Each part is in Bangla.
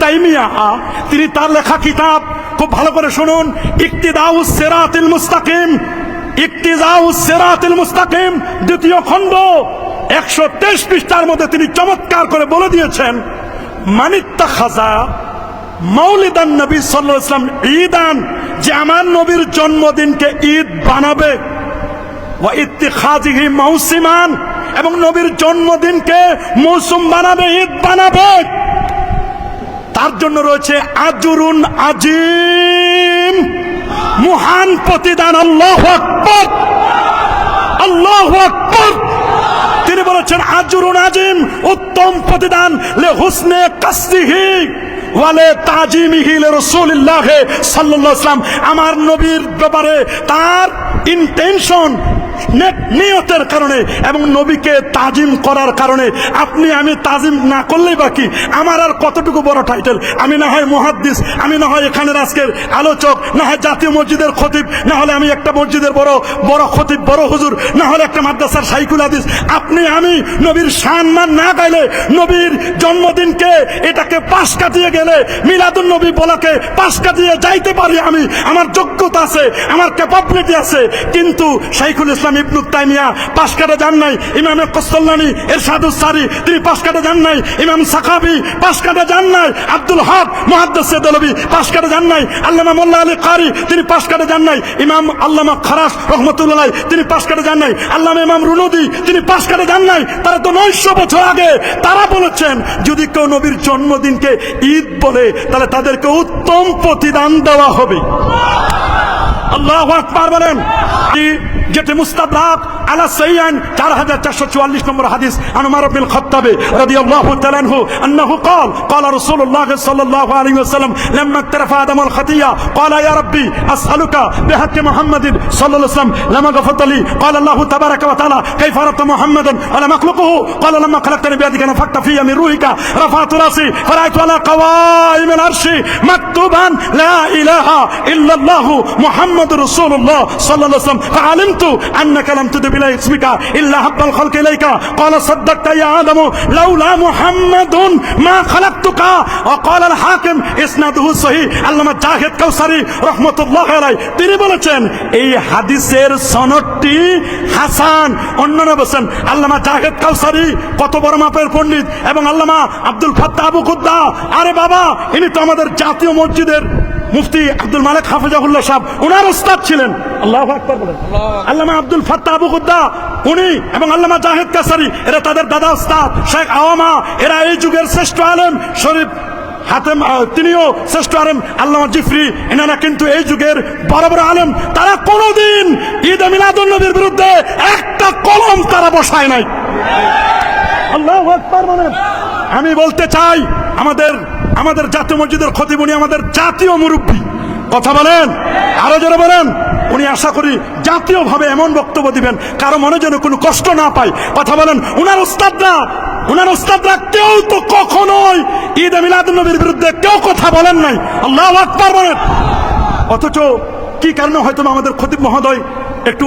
তাইমিয়া তিনি তার লেখা কিতাব খুব ভালো করে শুনুন সিরাতিল মুস্তাকিম সিরাতিল মুস্তাকিম, দ্বিতীয় খণ্ড, একশো তেইশ পৃষ্ঠার মধ্যে তিনি চমৎকার করে বলে দিয়েছেন মানিত্তা খাজা মৌলিদান নবী সাল্লাহ ইসলাম ঈদান, যে আমার নবীর জন্মদিনকে ঈদ বানাবে, ওয়া ইত্তিখাজিহি মৌসিমান এবং নবীর জন্মদিনকে মৌসুম বানাবে, ঈদ বানাবে। তার জন্য রয়েছে আজরুন আজিম। মহান প্রতিদান, আল্লাহ আকবর। আল্লাহ আকবর। তিনি বলেছেন, আজরুন আজিম উত্তম প্রতিদান, লে হুসনে কাসদিহি ওয়ালে তাজিমিহি লে রাসূলিল্লাহ সাল্লাল্লাহু আমার নবীর ব্যাপারে তার ইন্টেনশন নিয়তের কারণে এবং নবীকে তাজিম করার কারণে। আপনি আমি তাজিম না করলেই বাকি আমার আর কতটুকু বড় টাইটেল আমি না হয় মুহাদ্দিস, আমি না হয় এখানের আজকের আলোচক, না হয় জাতীয় মসজিদের খতিব, না হলে আমি একটা মসজিদের বড় বড় খতিব, বড় হুজুর, না হলে একটা মাদ্রাসার সাইকুল হাদিস। আপনি আমি নবীর সম্মান না গাইলে নবীর জন্মদিনকে এটাকে পাশ কাটিয়ে গেলে, মিলাদুন নবী বলাকে পাশ কাটিয়ে যাইতে পারি আমি। আমার যোগ্যতা আছে, আমার ক্যাপাবিলিটি আছে, কিন্তু শাইখুল ইসলাম ইবনু তাইমিয়া পাশ কাটা যান নাই। ইমাম কস্তল্লানি এরশাদুস সারি, তিনি পাশ কাটা যান নাই। ইমাম সাকাবি পাশ কাটা যান নাই। আব্দুল হক, মুহাদ্দিস দলবি পাশ কাটা যান নাই। আল্লামা মোল্লা আলী কারি, তিনি পাশ কাটা যান নাই। ইমাম আল্লামা খারাস রহমতুল্লাহ, তিনি পাশ কাটা যান নাই। আল্লামা ইমাম রুনদি, তিনি পাশ কাটা যান নাই। তারা তো নয়শো বছর আগে তারা বলেছেন, যদি কেউ নবীর জন্মদিনকে ঈদ বলে, তাহলে তাদেরকে উত্তম প্রতিদান দেওয়া হবে। আল্লাহ আকবার বলেন যেটি মুস্তাদরাক আলা সাইয়ান 4444 নম্বর হাদিস আন উমর ইবনে খাত্তাব রাদিয়াল্লাহু তাআলা আনহু আন্নাহু قال قال رسول الله صلى الله عليه وسلم لما اقترف ادم الخطيه قال يا ربي اسالك بحق محمد صلى الله عليه وسلم لما غفرت لي قال الله تبارك وتعالى كيف عرفت محمدا ولم اخلقه قال لما خلقتني بيدك نفخت في من روحك رفعت راسي فرايت على قوائم العرش مكتوبا لا اله الا الله محمد رسول الله صلى الله عليه وسلم فعلمت انك لم تدب الى اسمك الا حب الخلق اليك قال صدقت يا ادم لولا محمد ما خلقتك وقال الحاكم اسناده صحيح আল্লামা জাহেদ কাউসারি রহমতুল্লাহ আলাই তিনি বলেছেন এই হাদিসের সনদটি হাসান অন্যান্য বলছেন আল্লামা জাহেদ কাউসারি কত বড় মাপের পণ্ডিত এবং আল্লামা আব্দুল ফাত্তা আবু খুদ্দা আরে বাবা ইনি তো আমাদের জাতীয় মসজিদের মুফতি আব্দুল মালিক হাফিজাহুল্লাহ সাহেব ওনার ওস্তাদ ছিলেন। আল্লাহ আকবার বলেন। আল্লামা আব্দুল ফাত্তা আবু খুদ্দা উনি এবং আল্লামা জাহেদ কাসারি এরা তাদের দাদা ওস্তাদ শেখ আওয়ামা এরা এই যুগের শ্রেষ্ঠ আলেম। শরীফ হাতেম তিনিও শ্রেষ্ঠ আলেম। আল্লামা জিফরি এনারা কিন্তু এই যুগের বড় বড় আলেম। তারা কোনোদিন ঈদ মিলাদুল নবীর বিরুদ্ধে একটা কলম তারা বসায় নাই। আল্লাহ বলেন। আমি বলতে চাই, আমাদের আমাদের জাতীয় মসজিদের খতিবুনি আমাদের জাতীয় মুরব্বী। কথা বলেন? আরও জোরে বলেন? উনি আশা করি জাতীয়ভাবে এমন বক্তব্য দিবেন, কারও মনে যেন কোনো কষ্ট না পায়। কথা বলেন, উনার উস্তাদরা উনার উস্তাদরা কেউ তো কখনোই ঈদ মিলাদ নবীর বিরুদ্ধে কেউ কথা বলেন নাই। আল্লাহ আকবার বলেন। অথচ কি কারণে হয়তো আমাদের খতিব মহোদয় একটু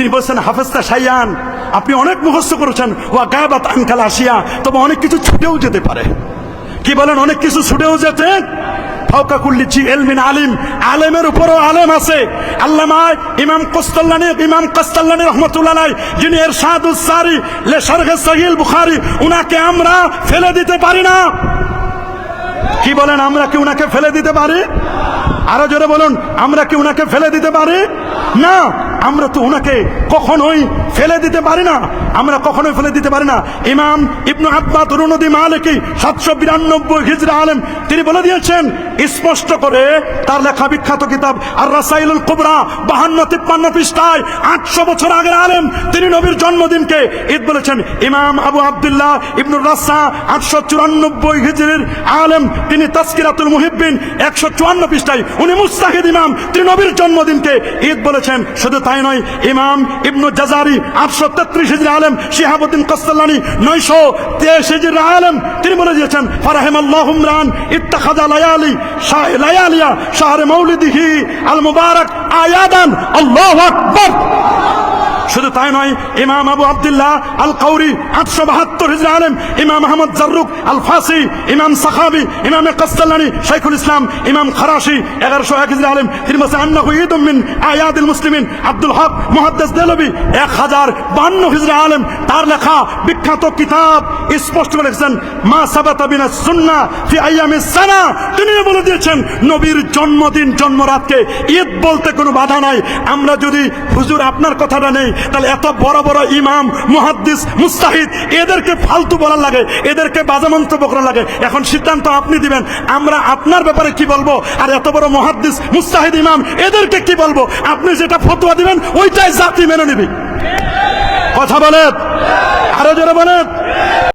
তিনি বলছেন হাফেজটা সাইয়ান, আপনি অনেক মুখস্থ করেছেন। ওয়া গাবাত আনকাল আসিয়া, তবে অনেক কিছু ছুটেও যেতে পারে। কি বলেন, অনেক কিছু ছুটেও যেতে? ফাউকা কুল্লিচি এলমিন আলিম, আলেমের উপরও আলেম আছে। আল্লামা ইমাম কস্তাল্লানি ইমাম কস্তাল্লানি রহমতুল্লাহ যিনি এর সাদুসারি লে সরগে বুখারি, উনাকে আমরা ফেলে দিতে পারি না। কি বলেন, আমরা কি উনাকে ফেলে দিতে পারি? আরও জোরে বলুন, আমরা কি উনাকে ফেলে দিতে পারি? না। আমরা তো উনাকে কখনোই ফেলে দিতে পারি না। আমরা কখনোই ফেলে দিতে পারি না। ইমাম ইবনু আব্বা তরুণদি মালিকি সাতশো বিরানব্বই হিজরা আলেম, তিনি বলে দিয়েছেন, স্পষ্ট করে তার লেখা বিখ্যাত কিতাব আর রাসাইলুল কুবরা বাহান্ন তিপ্পান্ন পৃষ্ঠায় আটশো বছর আগের আলেম, তিনি নবীর জন্মদিনকে ঈদ বলেছেন। ইমাম আবু আবদুল্লাহ ইবনুর রাসা, আটশো চুরানব্বই হিজরির আলেম, তিনি তাস্কিরাতুল মুহিব্বিন একশো চুয়ান্ন পৃষ্ঠায়। উনি মুস্তাহিদ ইমাম, তিনি নবীর জন্মদিনকে ঈদ বলেছেন। শুধু তাই নয়, ইমাম ইবনু জাজারি আটশো তেত্রিশ হিজরি আলেম শিহাবুদ্দিন কস্তাল্লানি নয়শো তেইশ হিজরি আলেম তিনি বলে দিয়েছেন ফারাহেম আল্লাহ হুমরান ইত্তাখাজা লায়ালি শাহ, লায়ালিয়া শাহরে মৌলিদিহি আল মুবারক আয়াদান, আল্লাহ আকবার। শুধু তাই নয়, ইমাম আবু আব্দুল্লাহ আল কাউরি আটশো বাহাত্তর হিজরা আলেম, ইমাম আহমদ জাররুক আল ফাসি ইমাম সাখাবি, ইমাম কাস্তালানি, শাইখুল ইসলাম, ইমাম খারাশি, এগারোশো এক হিজরা আলেম তিনি বলছে আন্নাহু ঈদুম আয়াদিল মুসলিমিন, আব্দুল হক, মুহাদ্দিস দেলবি এক হাজার বান্ন হিজরা আলেম, তার লেখা বিখ্যাত কিতাব স্পষ্ট করে লিখছেন মা সাবাতা বিনা সুন্না ফি আইয়ামিস সানা। তিনি বলে দিয়েছেন, নবীর জন্মদিন জন্মরাতকে ঈদ বলতে কোনো বাধা নাই, আমরা যদি হুজুর আপনার কথাটা নেই তাহলে এত বড় বড় ইমাম, মুহাদ্দিস, মুস্তাহিদ, এদেরকে ফালতু বলার লাগে, এদেরকে বাজে মন্তব্য করার লাগে। এখন সিদ্ধান্ত আপনি দিবেন, আমরা আপনার ব্যাপারে কি বলব? আর এত বড় মুহাদ্দিস, মুস্তাহিদ ইমাম, এদেরকে কি বলব? আপনি যেটা ফতোয়া দিবেন, ওইটাই জাতি মেনে নিবি। কথা বলেন? আরও জোরে বলেন?